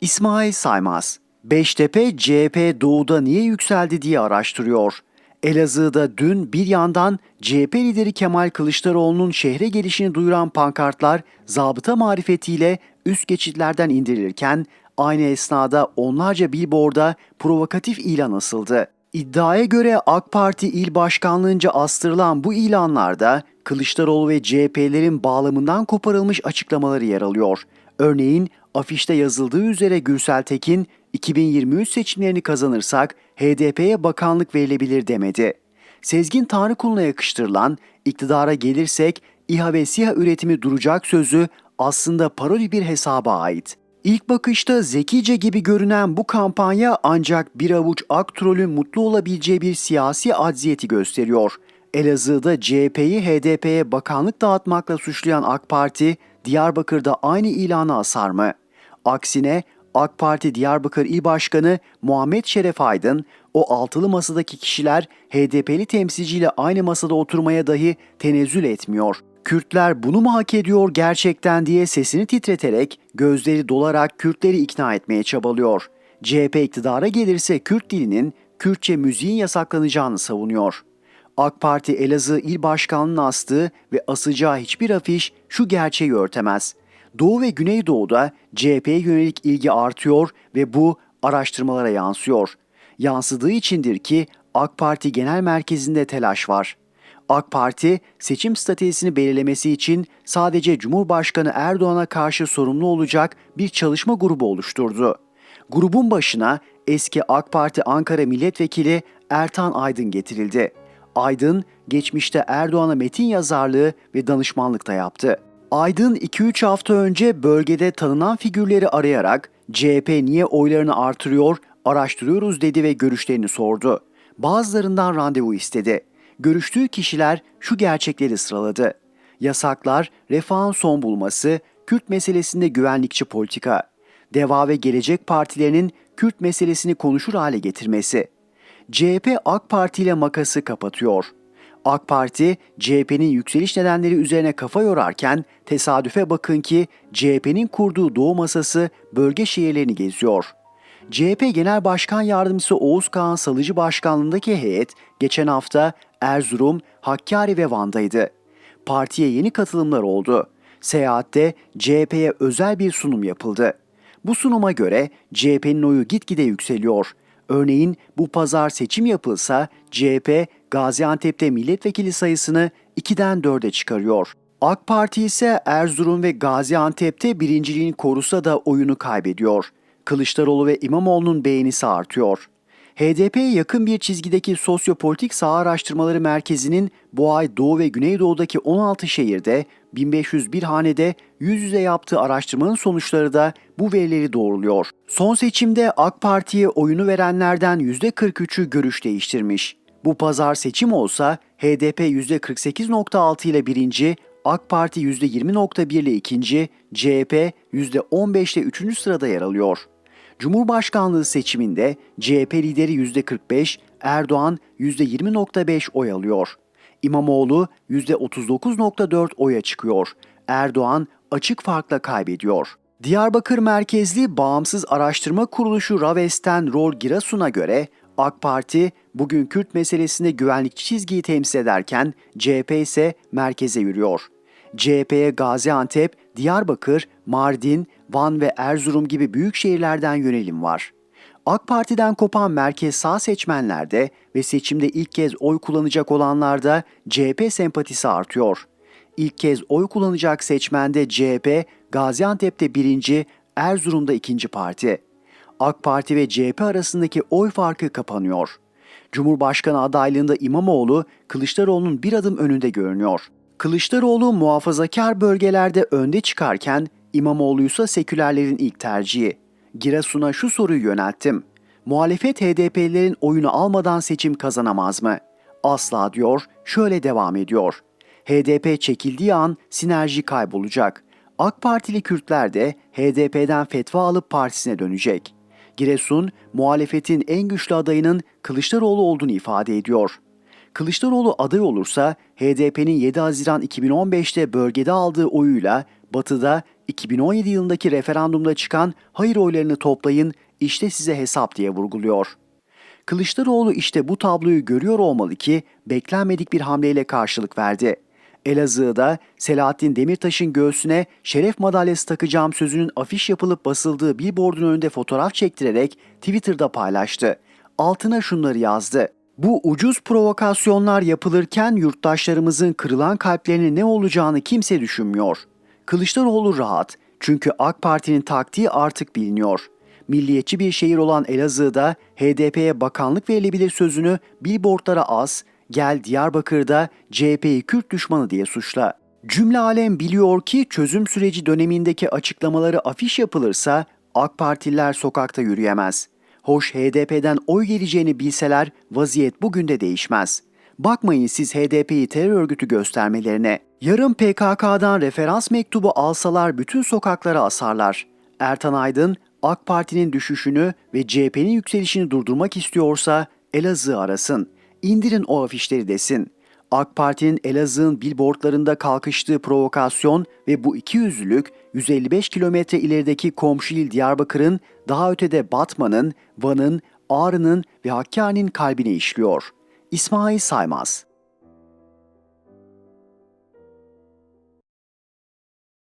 İsmail Saymaz, Beştepe CHP doğuda niye yükseldi diye araştırıyor. Elazığ'da dün bir yandan CHP lideri Kemal Kılıçdaroğlu'nun şehre gelişini duyuran pankartlar zabıta marifetiyle üst geçitlerden indirilirken aynı esnada onlarca billboarda provokatif ilan asıldı. İddiaya göre AK Parti il başkanlığınca astırılan bu ilanlarda Kılıçdaroğlu ve CHP'lerin bağlamından koparılmış açıklamaları yer alıyor. Örneğin afişte yazıldığı üzere Gürsel Tekin 2023 seçimlerini kazanırsak HDP'ye bakanlık verilebilir demedi. Sezgin Tanrıkulu'na yakıştırılan iktidara gelirsek İHA ve SİHA üretimi duracak sözü aslında parodi bir hesaba ait. İlk bakışta zekice gibi görünen bu kampanya ancak bir avuç aktrolün mutlu olabileceği bir siyasi acziyeti gösteriyor. Elazığ'da CHP'yi HDP'ye bakanlık dağıtmakla suçlayan AK Parti, Diyarbakır'da aynı ilanı asar mı? Aksine AK Parti Diyarbakır İl Başkanı Muhammed Şeref Aydın, o altılı masadaki kişiler HDP'li temsilciyle aynı masada oturmaya dahi tenezzül etmiyor. Kürtler bunu mu hak ediyor gerçekten diye sesini titreterek, gözleri dolarak Kürtleri ikna etmeye çabalıyor. CHP iktidara gelirse Kürt dilinin, Kürtçe müziğin yasaklanacağını savunuyor. AK Parti Elazığ İl Başkanlığı'nın astığı ve asacağı hiçbir afiş şu gerçeği örtemez. Doğu ve Güneydoğu'da CHP'ye yönelik ilgi artıyor ve bu araştırmalara yansıyor. Yansıdığı içindir ki AK Parti Genel Merkezi'nde telaş var. AK Parti seçim stratejisini belirlemesi için sadece Cumhurbaşkanı Erdoğan'a karşı sorumlu olacak bir çalışma grubu oluşturdu. Grubun başına eski AK Parti Ankara Milletvekili Ertan Aydın getirildi. Aydın geçmişte Erdoğan'a metin yazarlığı ve danışmanlık da yaptı. Aydın 2-3 hafta önce bölgede tanınan figürleri arayarak CHP niye oylarını artırıyor, araştırıyoruz dedi ve görüşlerini sordu. Bazılarından randevu istedi. Görüştüğü kişiler şu gerçekleri sıraladı. Yasaklar, refahın son bulması, Kürt meselesinde güvenlikçi politika, Deva ve Gelecek Partilerinin Kürt meselesini konuşur hale getirmesi. CHP AK Parti ile makası kapatıyor. AK Parti, CHP'nin yükseliş nedenleri üzerine kafa yorarken tesadüfe bakın ki CHP'nin kurduğu Doğu Masası bölge şehirlerini geziyor. CHP Genel Başkan Yardımcısı Oğuz Kağan Salıcı Başkanlığındaki heyet geçen hafta Erzurum, Hakkari ve Van'daydı. Partiye yeni katılımlar oldu. Seyahatte CHP'ye özel bir sunum yapıldı. Bu sunuma göre CHP'nin oyu gitgide yükseliyor. Örneğin bu pazar seçim yapılsa CHP Gaziantep'te milletvekili sayısını 2'den 4'e çıkarıyor. AK Parti ise Erzurum ve Gaziantep'te birinciliğini korusa da oyunu kaybediyor. Kılıçdaroğlu ve İmamoğlu'nun beğenisi artıyor. HDP'ye yakın bir çizgideki Sosyopolitik Sağ Araştırmaları Merkezi'nin bu ay Doğu ve Güneydoğu'daki 16 şehirde 1501 hanede yüz yüze yaptığı araştırmanın sonuçları da bu verileri doğruluyor. Son seçimde AK Parti'ye oyunu verenlerden %43'ü görüş değiştirmiş. Bu pazar seçim olsa HDP %48.6 ile birinci, AK Parti %20.1 ile ikinci, CHP %15 ile üçüncü sırada yer alıyor. Cumhurbaşkanlığı seçiminde CHP lideri %45, Erdoğan %20.5 oy alıyor. İmamoğlu %39.4 oya çıkıyor. Erdoğan açık farkla kaybediyor. Diyarbakır merkezli Bağımsız Araştırma Kuruluşu Raves'ten Rol Girasun'a göre AK Parti bugün Kürt meselesinde güvenlikçi çizgiyi temsil ederken CHP ise merkeze yürüyor. CHP'ye Gaziantep, Diyarbakır, Mardin, Van ve Erzurum gibi büyük şehirlerden yönelim var. AK Parti'den kopan merkez sağ seçmenlerde ve seçimde ilk kez oy kullanacak olanlarda CHP sempatisi artıyor. İlk kez oy kullanacak seçmende CHP, Gaziantep'te birinci, Erzurum'da ikinci parti. AK Parti ve CHP arasındaki oy farkı kapanıyor. Cumhurbaşkanı adaylığında İmamoğlu, Kılıçdaroğlu'nun bir adım önünde görünüyor. Kılıçdaroğlu muhafazakar bölgelerde önde çıkarken İmamoğlu ise sekülerlerin ilk tercihi. Giresun'a şu soruyu yönelttim. Muhalefet HDP'lilerin oyunu almadan seçim kazanamaz mı? Asla diyor, şöyle devam ediyor. HDP çekildiği an sinerji kaybolacak. AK Partili Kürtler de HDP'den fetva alıp partisine dönecek. Giresun, muhalefetin en güçlü adayının Kılıçdaroğlu olduğunu ifade ediyor. Kılıçdaroğlu aday olursa HDP'nin 7 Haziran 2015'te bölgede aldığı oyuyla Batı'da 2017 yılındaki referandumda çıkan hayır oylarını toplayın, işte size hesap diye vurguluyor. Kılıçdaroğlu işte bu tabloyu görüyor olmalı ki beklenmedik bir hamleyle karşılık verdi. Elazığ'da Selahattin Demirtaş'ın göğsüne şeref madalyası takacağım sözünün afiş yapılıp basıldığı billboardun önünde fotoğraf çektirerek Twitter'da paylaştı. Altına şunları yazdı. Bu ucuz provokasyonlar yapılırken yurttaşlarımızın kırılan kalplerinin ne olacağını kimse düşünmüyor. Kılıçdaroğlu rahat çünkü AK Parti'nin taktiği artık biliniyor. Milliyetçi bir şehir olan Elazığ'da HDP'ye bakanlık verilebilir sözünü billboardlara az, gel Diyarbakır'da CHP'yi Kürt düşmanı diye suçla. Cümle alem biliyor ki çözüm süreci dönemindeki açıklamaları afiş yapılırsa AK Partililer sokakta yürüyemez. Hoş HDP'den oy geleceğini bilseler vaziyet bugün de değişmez. Bakmayın siz HDP'yi terör örgütü göstermelerine. Yarın PKK'dan referans mektubu alsalar bütün sokaklara asarlar. Ertan Aydın AK Parti'nin düşüşünü ve CHP'nin yükselişini durdurmak istiyorsa Elazığ arasın. İndirin o afişleri desin. AK Parti'nin Elazığ'ın billboardlarında kalkıştığı provokasyon ve bu ikiyüzlülük 155 kilometre ilerideki komşu il Diyarbakır'ın daha ötede Batman'ın, Van'ın, Ağrı'nın ve Hakkari'nin kalbine işliyor. İsmail Saymaz